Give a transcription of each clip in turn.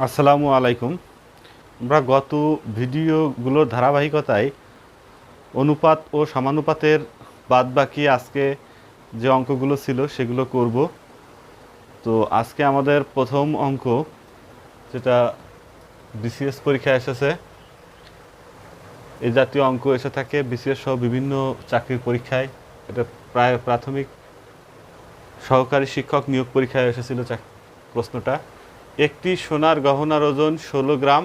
আসসালামু আলাইকুম। আমরা গত ভিডিওগুলোর ধারাবাহিকতায় অনুপাত ও সমানুপাতের বাদ বাকি আজকে যে অঙ্কগুলো ছিল সেগুলো করব। তো আজকে আমাদের প্রথম অঙ্ক, যেটা বিসিএস পরীক্ষায় এসেছে। এ জাতীয় অঙ্ক এসে থাকে বিসিএস সহ বিভিন্ন চাকরির পরীক্ষায়। এটা প্রায় প্রাথমিক সহকারী শিক্ষক নিয়োগ পরীক্ষায় এসেছিল প্রশ্নটা। একটি সোনার গহনার ওজন ষোলো গ্রাম,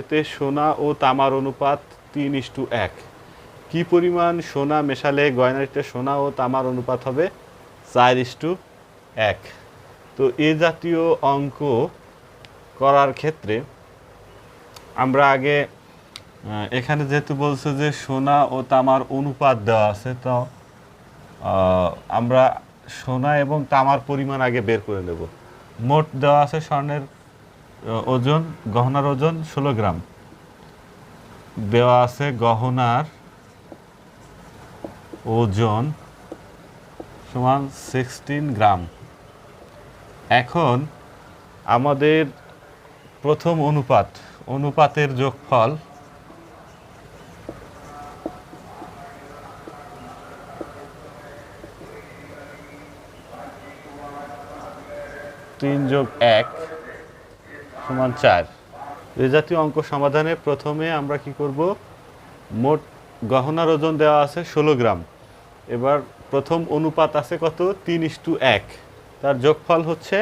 এতে সোনা ও তামার অনুপাত তিন ইস্টু এক। কী পরিমাণ সোনা মেশালে গয়নাটিতে সোনা ও তামার অনুপাত হবে চার ইস্টু এক। তো এ জাতীয় অঙ্ক করার ক্ষেত্রে আমরা আগে এখানে যেহেতু বলছে যে সোনা ও তামার অনুপাত দেওয়া আছে, তো আমরা সোনা এবং তামার পরিমাণ আগে বের করে নেব। মোট দেওয়া আছে স্বর্ণের ওজন, গহনার ওজন ষোলো গ্রাম। দেওয়া আছে গহনার ওজন সমান সিক্সটিন গ্রাম। এখন আমাদের প্রথম অনুপাত, অনুপাতের যোগফল তিন যোগ এক সমান চার। এ জাতীয় অঙ্ক সমাধানে প্রথমে আমরা কি করব? মোট গহনার ওজন দেওয়া আছে ষোলো গ্রাম। এবার প্রথম অনুপাত আছে কত? তিন ইস্টু এক। তার যোগফল হচ্ছে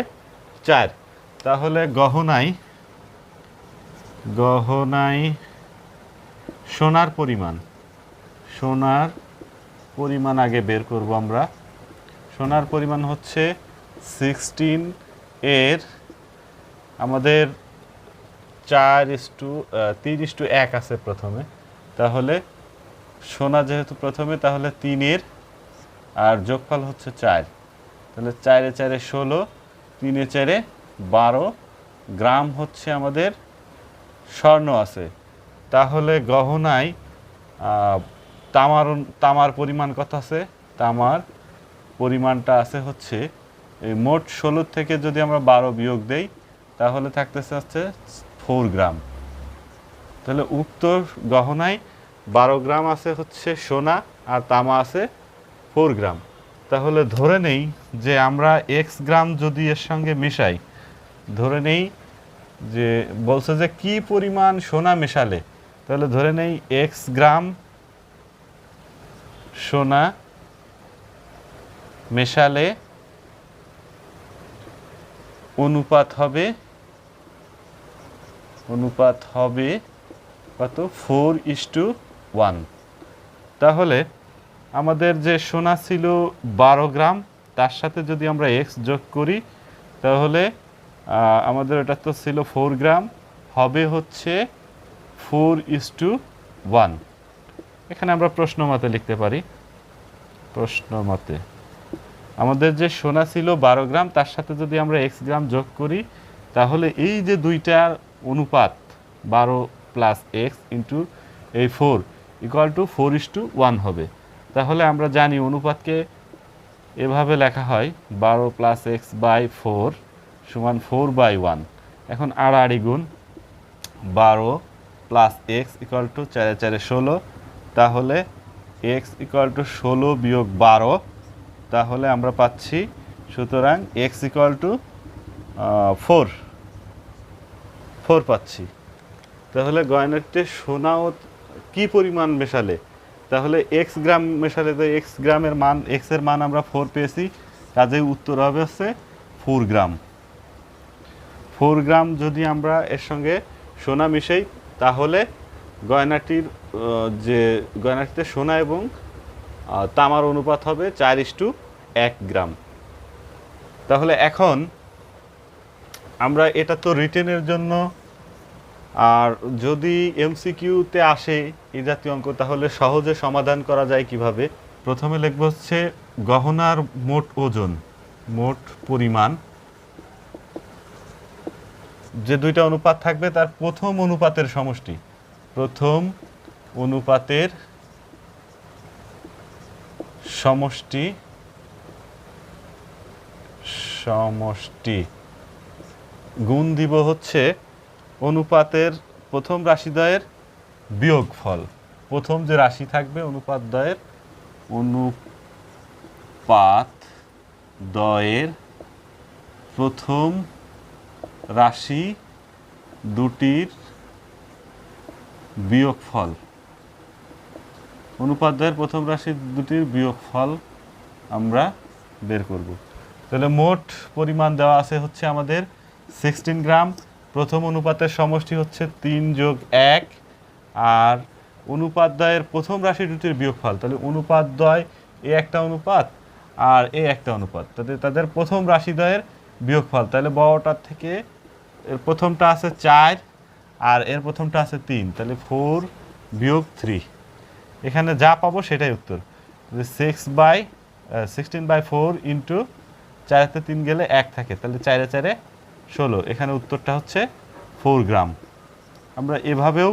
চার। তাহলে গহনায় গহনায় সোনার পরিমাণ। সোনার পরিমাণ আগে বের করব আমরা। সোনার পরিমাণ হচ্ছে সিক্সটিন এর আমাদের চার ইস্টু তিন ইস্টু এক আছে প্রথমে। তাহলে সোনা যেহেতু প্রথমে, তাহলে তিনের আর যোগফল হচ্ছে চার। তাহলে চারে চারে ষোলো, তিনে চারে বারো, গ্রাম হচ্ছে আমাদের স্বর্ণ আছে। তাহলে গহনায় তামার তামার পরিমাণ কত আছে? তামার পরিমাণটা আছে হচ্ছে এই মোট ষোলো থেকে যদি আমরা বারো বিয়োগ দেই, তাহলে থাকতেছে হচ্ছে ফোর গ্রাম। তাহলে উক্ত গহনায় বারো গ্রাম আছে হচ্ছে সোনা আর তামা আছে ফোর গ্রাম। তাহলে ধরে নেই যে আমরা এক্স গ্রাম যদি এর সঙ্গে মেশাই, ধরে নেই যে বলছে যে কি পরিমাণ সোনা মেশালে, তাহলে ধরে নেই এক্স গ্রাম সোনা মেশালে অনুপাত হবে অনুপাত হবে কত? Four is to one. তাহলে আমাদের যে সোনা ছিল বারো গ্রাম, তার সাথে যদি আমরা এক্স যোগ করি, তাহলে আমাদের ওটা তো ছিল ফোর গ্রাম, হবে হচ্ছে ফোর ইস টু ওয়ান। এখানে আমরা প্রশ্ন মতে লিখতে পারি। প্রশ্ন মতে আমাদের যে সোনা ছিল বারো গ্রাম, তার সাথে যদি আমরা এক্স গ্রাম যোগ করি, তাহলে এই যে দুইটার অনুপাত বারো প্লাস এক্স ইন্টু এই four equal to four is to one হবে। তাহলে আমরা জানি অনুপাতকে এভাবে লেখা হয়, বারো প্লাস এক্স বাই ফোর সমান ফোর বাই ওয়ান এখন আড়াআড়ি গুণ বারো প্লাস এক্স ইকুয়াল টু চারে চারে ষোলো, তাহলে এক্স ইকুয়াল টু ষোলো বিয়োগ বারো তাহলে আমরা পাচ্ছি, সুতরাং x equal to four four পাচ্ছি। তাহলে গয়নাটিতে সোনা ও কি পরিমাণ মেশালে? তাহলে এক্স গ্রাম মেশালে তো এক্স গ্রামের মান এক্সের মান আমরা ফোর পেয়েছি, কাজেই উত্তর হবে হচ্ছে ফোর গ্রাম। ফোর গ্রাম যদি আমরা এর সঙ্গে সোনা মিশাই, তাহলে গয়নাটির যে গয়নাটিতে সোনা এবং তামার অনুপাত হবে চার ইস্টু এক গ্রাম। তাহলে এখন আমরা এটা তো রিটেনের জন্য, আর যদি এমসিকিউতে আসে এই জাতীয় অঙ্ক, তাহলে সহজে সমাধান করা যায় কীভাবে? প্রথমে লিখব হচ্ছে গহনার মোট ওজন, মোট পরিমাণ। যে দুইটা অনুপাত থাকবে তার প্রথম অনুপাতের সমষ্টি, প্রথম অনুপাতের সমষ্টি সমষ্টি। গুণ দিব হচ্ছে অনুপাতের প্রথম রাশিদ্বয়ের বিয়োগফল। প্রথম যে রাশি থাকবে অনুপাত দ্বয়ের অনুপাত দ্বয়ের প্রথম রাশি দুটির বিয়োগফল। অনুপাদ্যের প্রথম রাশি দুটির বিয়োগফল আমরা বের করব। তাহলে মোট পরিমাণ দেওয়া আছে হচ্ছে আমাদের সিক্সটিন গ্রাম। প্রথম অনুপাতের সমষ্টি হচ্ছে তিন যোগ এক। আর অনুপাদ্যয়ের প্রথম রাশি দুটির বিয়োগফল, তাহলে অনুপাদ্যয় এ একটা অনুপাত আর এ একটা অনুপাত। তাদের তাদের প্রথম রাশিদ্বয়ের বিয়োগফল, তাহলে বড়টার থেকে এর প্রথমটা আছে চার আর এর প্রথমটা আছে তিন, তাহলে ফোর বিয়োগ থ্রি এখানে যা পাবো সেটাই উত্তর। Six by sixteen by four into চারেতে তিন গেলে এক থাকে, তাহলে চারে চারে ষোলো। এখানে উত্তরটা হচ্ছে ফোর গ্রাম আমরা এভাবেও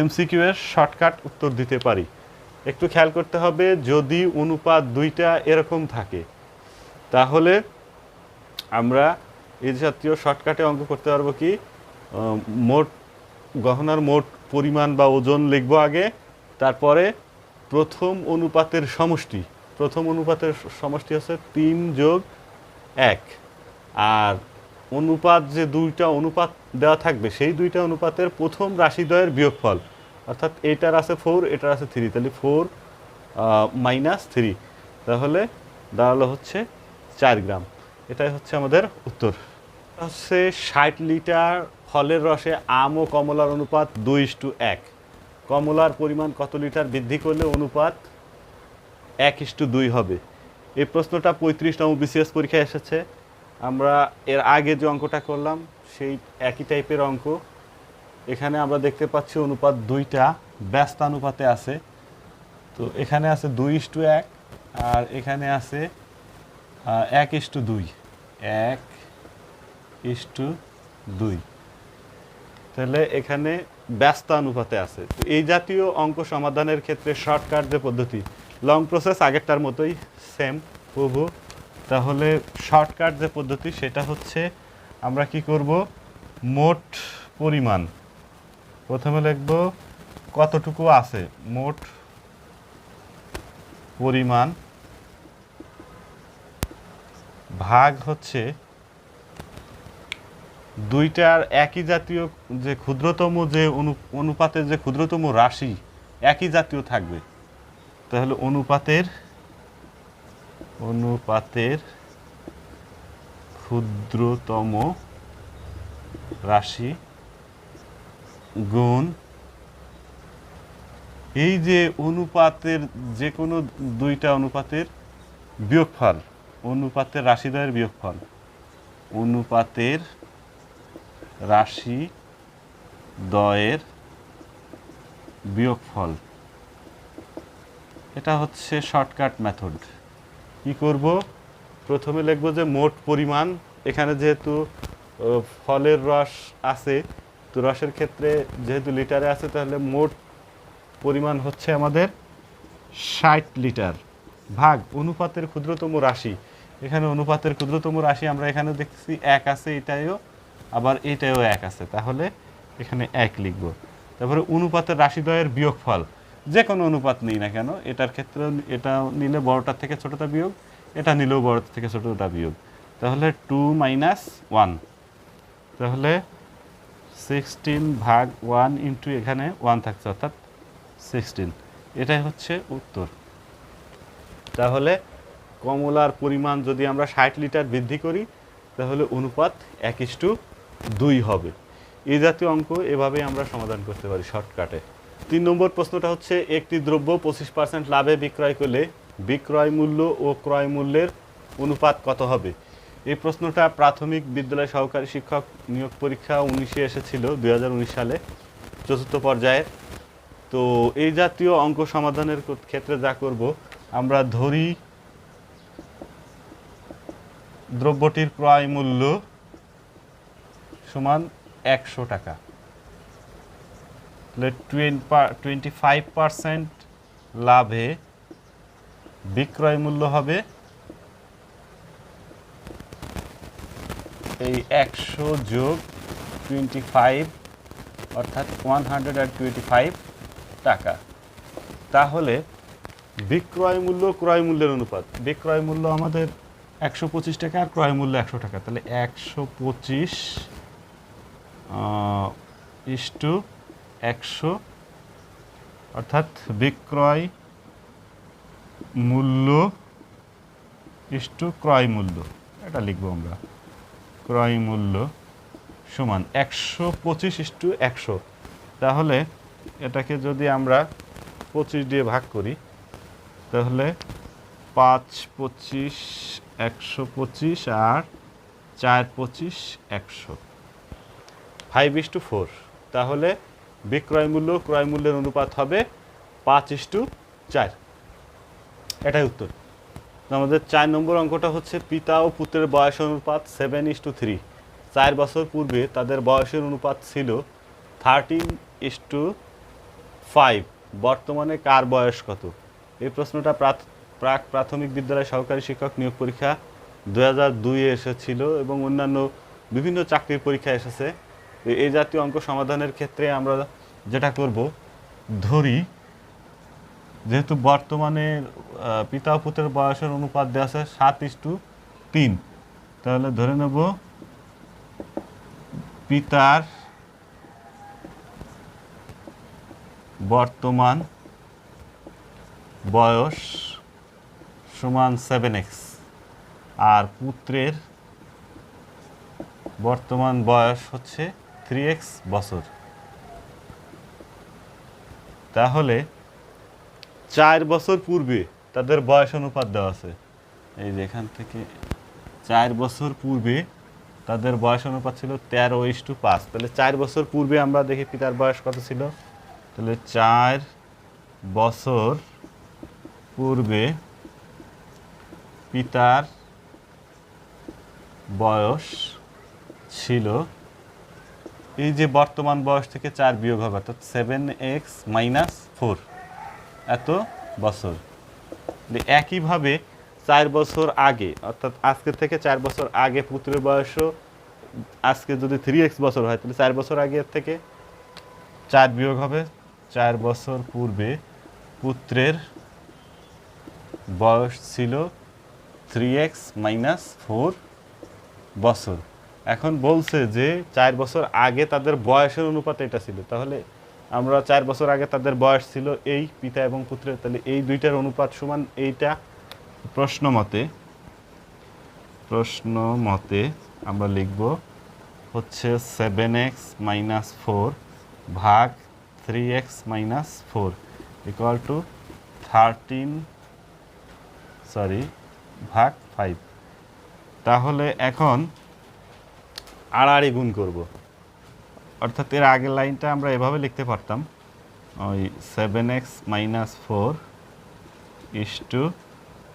এমসিকিউ এর শর্টকাট উত্তর দিতে পারি। একটু খেয়াল করতে হবে, যদি অনুপাত দুইটা এরকম থাকে, তাহলে আমরা এই জাতীয় শর্টকাটে অঙ্ক করতে পারব কি? মোট, গহনার মোট পরিমাণ বা ওজন লিখব আগে তারপরে প্রথম অনুপাতের সমষ্টি। প্রথম অনুপাতের সমষ্টি হচ্ছে তিন যোগ এক। আর অনুপাত যে দুইটা অনুপাত দেওয়া থাকবে, সেই দুইটা অনুপাতের প্রথম রাশিদ্বয়ের বিয়োগফল, অর্থাৎ এটার আছে ফোর এটার আছে থ্রি তাহলে ফোর মাইনাস থ্রি তাহলে দাঁড়াল হচ্ছে চার গ্রাম। এটাই হচ্ছে আমাদের উত্তর। হচ্ছে ষাট লিটার ফলের রসে আম ও কমলার অনুপাত দুই ইস্টু এক। কমলার পরিমাণ কত লিটার বৃদ্ধি করলে অনুপাত এক ইস্টু দুই হবে? এই প্রশ্নটা পঁয়ত্রিশতম বিসিএস পরীক্ষায় এসেছে। আমরা এর আগে যে অঙ্কটা করলাম, সেই একই টাইপের অঙ্ক। এখানে আমরা দেখতে পাচ্ছি অনুপাত দুইটা ব্যস্তানুপাতে আছে। তো এখানে আছে দুই ইস্টু এক, আর এখানে আছে এক ইস্টু দুই। এক ইস্টু দুই। তাহলে এখানে ব্যস্ত অনুপাতে আছে। তো এই জাতীয় অঙ্ক সমাধানের ক্ষেত্রে শর্টকাট যে পদ্ধতি লং প্রসেস আগেরটার মতোই সেম প্রভু তাহলে শর্টকাট যে পদ্ধতি, সেটা হচ্ছে আমরা কি করব? মোট পরিমাণ। প্রথমে লিখব কতটুকু আছে? মোট পরিমাণ ভাগ হচ্ছে দুইটার একই জাতীয় যে ক্ষুদ্রতম যে অনু, অনুপাতের যে ক্ষুদ্রতম রাশি একই জাতীয় থাকবে। তাহলে অনুপাতের অনুপাতের ক্ষুদ্রতম রাশি গুণ এই যে অনুপাতের যে কোনো দুইটা অনুপাতের বিয়োগফল, অনুপাতের রাশিদ্বয়ের বিয়োগফল, অনুপাতের রাশি দয়ের বিয়োগফল। এটা হচ্ছে শর্টকাট মেথড। কি করব? প্রথমে লিখব যে মোট পরিমাণ। এখানে যেহেতু ফলের রস আছে, তো রসের ক্ষেত্রে যেহেতু লিটারে আছে, তাহলে মোট পরিমাণ হচ্ছে আমাদের ষাট লিটার ভাগ অনুপাতের ক্ষুদ্রতম রাশি। এখানে অনুপাতের ক্ষুদ্রতম রাশি আমরা এখানে দেখছি এক আছে, এটাইও আবার এটাও এক আছে। তাহলে এখানে এক লিখব। তারপরে অনুপাতের রাশিদ্বয়ের বিয়োগফল যে কোনো অনুপাত নেই না কেন, এটার ক্ষেত্রে এটা নিলে বড়টার থেকে ছোটটা বিয়োগ, এটা নিলেও বড়টার থেকে ছোটটা বিয়োগ। তাহলে টু মাইনাস ওয়ান। তাহলে সিক্সটিন ভাগ ওয়ান ইন্টু এখানে ওয়ান থাকছে, অর্থাৎ সিক্সটিন। এটাই হচ্ছে উত্তর। তাহলে কমলার পরিমাণ যদি আমরা ষাট লিটার বৃদ্ধি করি, তাহলে অনুপাত এক ইস্টু দুই হবে। এই জাতীয় অঙ্ক এভাবে আমরা সমাধান করতে পারি শর্টকাটে। তিন নম্বর প্রশ্নটা হচ্ছে, একটি দ্রব্য পঁচিশ পার্সেন্ট লাভে বিক্রয় করলে বিক্রয় মূল্য ও ক্রয় মূল্যের অনুপাত কত হবে? এই প্রশ্নটা প্রাথমিক বিদ্যালয় সহকারী শিক্ষক নিয়োগ পরীক্ষা উনিশে এসেছিল দুই হাজার উনিশ সালে, চতুর্থ পর্যায়ে তো এই জাতীয় অঙ্ক সমাধানের ক্ষেত্রে যা করব, আমরা ধরি দ্রব্যটির ক্রয় মূল্য সমান একশো টাকা। টোয়েন্টি ফাইভ পার্সেন্ট লাভে বিক্রয় মূল্য হবে এই একশো যোগ টোয়েন্টি ফাইভ অর্থাৎ one hundred and twenty five টাকা। তাহলে বিক্রয় মূল্য ক্রয় মূল্যের অনুপাত। বিক্রয় মূল্য আমাদের একশো পঁচিশ টাকা আর ক্রয় মূল্য একশো টাকা। তাহলে একশো পঁচিশ ইস্টু একশো, অর্থাৎ বিক্রয় মূল্য ইস্টু ক্রয় মূল্য। এটা লিখব আমরা। ক্রয় মূল্য সমান একশো পঁচিশ ইস্টু একশো। তাহলে এটাকে যদি আমরা পঁচিশ দিয়ে ভাগ করি, তাহলে পাঁচ পঁচিশ, একশো পঁচিশ আর চার পঁচিশ, একশো। ফাইভ ইস টু ফোর তাহলে বিক্রয় মূল্য, ক্রয় মূল্যের অনুপাত হবে পাঁচ ইস টু চার। এটাই উত্তর। আমাদের চার নম্বর অঙ্কটা হচ্ছে পিতা ও পুত্রের বয়স অনুপাত সেভেন ইস টু থ্রি চার বছর পূর্বে তাদের বয়সের অনুপাত ছিল থার্টিন ইস টু ফাইভ বর্তমানে কার বয়স কত? এই প্রশ্নটা প্রাক প্রাথমিক বিদ্যালয় সহকারী শিক্ষক নিয়োগ পরীক্ষা দু হাজার দুইয়ে এসেছিল এবং অন্যান্য বিভিন্ন চাকরির পরীক্ষা এসেছে। এই জাতীয় অঙ্ক সমাধানের ক্ষেত্রে আমরা যেটা করব, ধরি, যেহেতু বর্তমানে পিতা পুত্রের বয়সের অনুপাত দেওয়া আছে সাত ইস্টু তিন। তাহলে ধরে নেব, পিতার বর্তমান বয়স সমান সেভেন এক্স আর পুত্রের বর্তমান বয়স হচ্ছে থ্রি এক্স বছর। তাহলে চার বছর পূর্বে তাদের বয়স অনুপাত দেওয়া আছে। এই যে এখান থেকে চার বছর পূর্বে তাদের বয়স অনুপাত ছিল তেরো ইস টু পাঁচ। তাহলে চার বছর পূর্বে আমরা দেখি পিতার বয়স কত ছিল? তাহলে চার বছর পূর্বে পিতার বয়স ছিল এই যে বর্তমান বয়স থেকে চার বিয়োগ হবে, অর্থাৎ সেভেন এক্স মাইনাস ফোর এত বছর। একইভাবে চার বছর আগে, অর্থাৎ আজকে থেকে চার বছর আগে পুত্রের বয়সও আজকে যদি থ্রি এক্স বছর হয়, তাহলে চার বছর আগের থেকে চার বিয়োগ হবে। চার বছর পূর্বে পুত্রের বয়স ছিল থ্রি এক্স মাইনাস ফোর বছর। এখন বলছে যে চার বছর আগে তাদের বয়সের অনুপাত এটা ছিল। তাহলে আমরা চার বছর আগে তাদের বয়স ছিল এই পিতা এবং পুত্রের তাহলে এই দুইটার অনুপাত সমান এইটা? প্রশ্ন মতে প্রশ্ন মতে আমরা লিখব হচ্ছে সেভেন এক্স মাইনাস ফোর ভাগ three x minus four equal to thirteen sorry ভাগ ফাইভ তাহলে এখন আড়াআড়ি গুণ করব। অর্থাৎ এর আগের লাইনটা আমরা এভাবে লিখতে পারতাম। ওই seven x minus four is to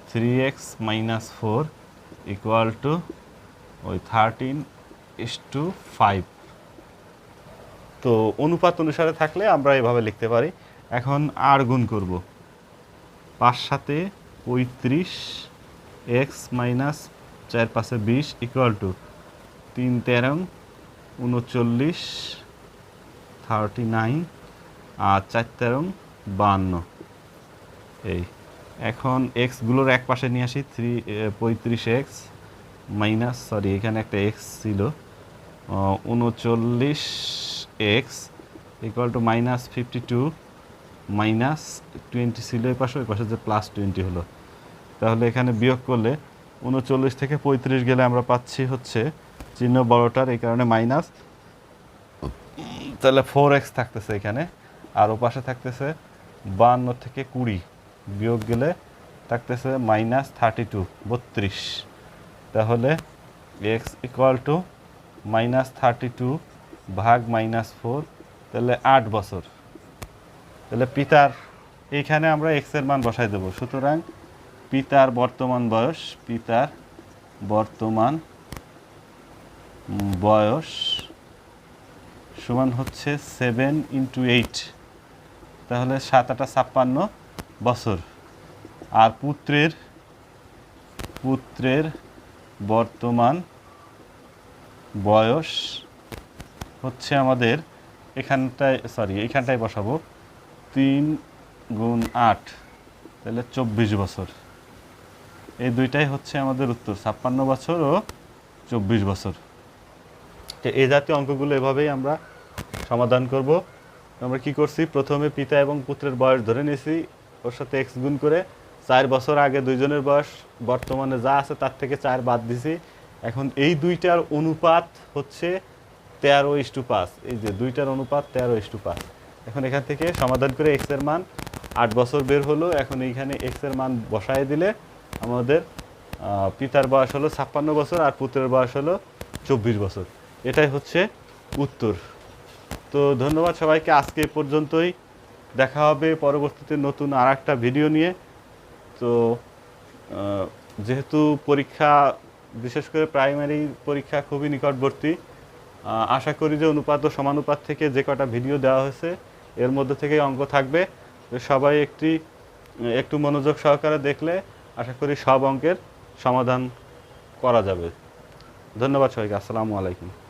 three x minus four equal to ওই থার্টিন ইস টু ফাইভ তো অনুপাত অনুসারে থাকলে আমরা এভাবে লিখতে পারি। এখন আর গুণ করব। পাঁচ সাথে পঁয়ত্রিশ এক্স মাইনাস চার পাশে বিশ ইকুয়াল টু তিন তেরো, উনচল্লিশ, থার্টি নাইন, আর চার তেরো বাহান্ন এই, এখন এক্সগুলোর এক পাশে নিয়ে আসি, থ্রি পঁয়ত্রিশ এক্স মাইনাস সরি এখানে একটা এক্স ছিল। উনচল্লিশ x equal to minus fifty two minus twenty ছিল এই পাশে, ওই পাশে যে প্লাস টোয়েন্টি হলো। তাহলে এখানে বিয়োগ করলে উনচল্লিশ থেকে পঁয়ত্রিশ গেলে আমরা পাচ্ছি হচ্ছে চিহ্ন বড়টার এই কারণে মাইনাস। তাহলে ফোর এক্স থাকতেছে এখানে, আর ওপাশে থাকতেছে বান্ন থেকে কুড়ি। বিয়োগ গেলে থাকতেছে মাইনাস থার্টি টু বত্রিশ। তাহলে x equal to minus thirty two ভাগ মাইনাস ফোর তাহলে আট বছর। তাহলে পিতার এইখানে আমরা এক্সের মান বসাই দেবো। সুতরাং পিতার বর্তমান বয়স, পিতার বর্তমান বয়স সমান হচ্ছে সেভেন ইন্টু এইট তাহলে সাত আটা ছাপ্পান্ন বছর। আর পুত্রের পুত্রের বর্তমান বয়স হচ্ছে আমাদের এখানটায় সরি এইখানটায় বসাবো। তিন গুণ আট, তাহলে চব্বিশ বছর। এই দুইটাই হচ্ছে আমাদের উত্তর, ছাপ্পান্ন বছর ও চব্বিশ বছর। তো এই জাতীয় অঙ্কগুলো এভাবেই আমরা সমাধান করব। আমরা কি করছি? প্রথমে পিতা এবং পুত্রের বয়স ধরে নিয়েছি। ওর সাথে এক্স গুণ করে চার বছর আগে দুইজনের বয়স, বর্তমানে যা আছে তার থেকে চার বাদ দিছি। এখন এই দুইটার অনুপাত হচ্ছে তেরো ইস্টু পাঁচ। এই যে দুইটার অনুপাত তেরো ইস্টু পাঁচ। এখন এখান থেকে সমাধান করে এক্সের মান আট বছর বের হলো। এখন এইখানে এক্সের মান বসায় দিলে আমাদের পিতার বয়স হলো ছাপ্পান্ন বছর আর পুত্রের বয়স হলো চব্বিশ বছর। এটাই হচ্ছে উত্তর। তো ধন্যবাদ সবাইকে, আজকে পর্যন্তই। দেখা হবে পরবর্তীতে নতুন আর একটা ভিডিও নিয়ে। তো যেহেতু পরীক্ষা, বিশেষ করে প্রাইমারি পরীক্ষা খুবই নিকটবর্তী আশা করি যে অনুপাত ও সমানুপাত থেকে যে কটা ভিডিও দেওয়া হয়েছে, এর মধ্যে থেকেই অঙ্ক থাকবে। সবাই একটি, একটু মনোযোগ সহকারে দেখলে আশা করি সব অঙ্কের সমাধান করা যাবে। ধন্যবাদ সবাইকে, আসসালামু আলাইকুম।